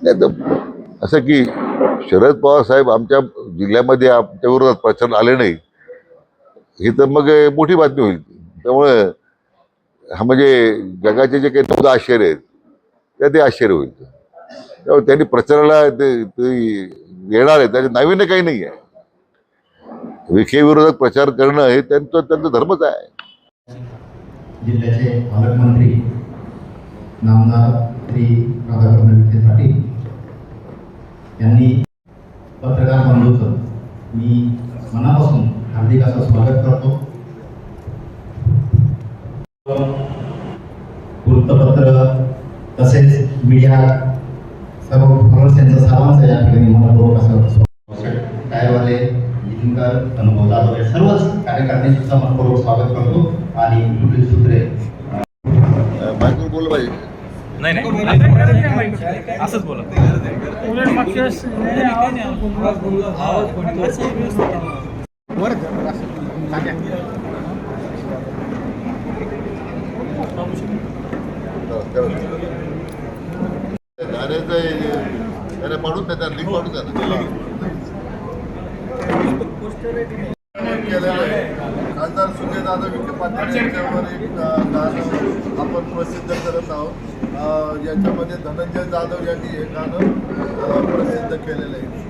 नाही तर असं की शरद पवार साहेब आमच्या जिल्ह्यामध्ये आमच्या विरोधात प्रचार आले नाही. ही तर मग मोठी बातमी होईल. त्यामुळं हा म्हणजे जगाचे जे काही चौदा आश्चर्य आहेत त्या ते आश्चर्य होईल. त्यामुळे त्यांनी प्रचाराला ते ते येणार आहे त्याचे नाविन्य काही नाही आहे. विखे विरोधात प्रचार करणं हे त्यांचं त्यांचा धर्मच आहे. जिल्ह्याचे पालकमंत्री नामदार श्री राधाकृष्ण विखे पाटील यांनी पत्रकार बंधूचं मी मनापासून हार्दिक असं स्वागत करतो. वृत्तपत्र तसेच मीडिया सर्व फॉलोअर्स यांचं सर्वांचं या ठिकाणी मनपूर्वक असं टायरवाले नितीनकर अनुभव जाधव या सर्वच कार्यकर्त्यांनी सुद्धा मनपूर्वक स्वागत करतो. आणि पुढील सूत्रे नाही नाही. असंच बोला. त्याला पाडून द्या लिंक पाडून ना केलेलं आहे खासदार सुजय दादा विखे पाटील यांच्यावर एक गाणं आपण प्रसिद्ध करत आहोत. याच्यामध्ये धनंजय जाधव यांनी हे गाणं प्रसिद्ध केलेलं आहे.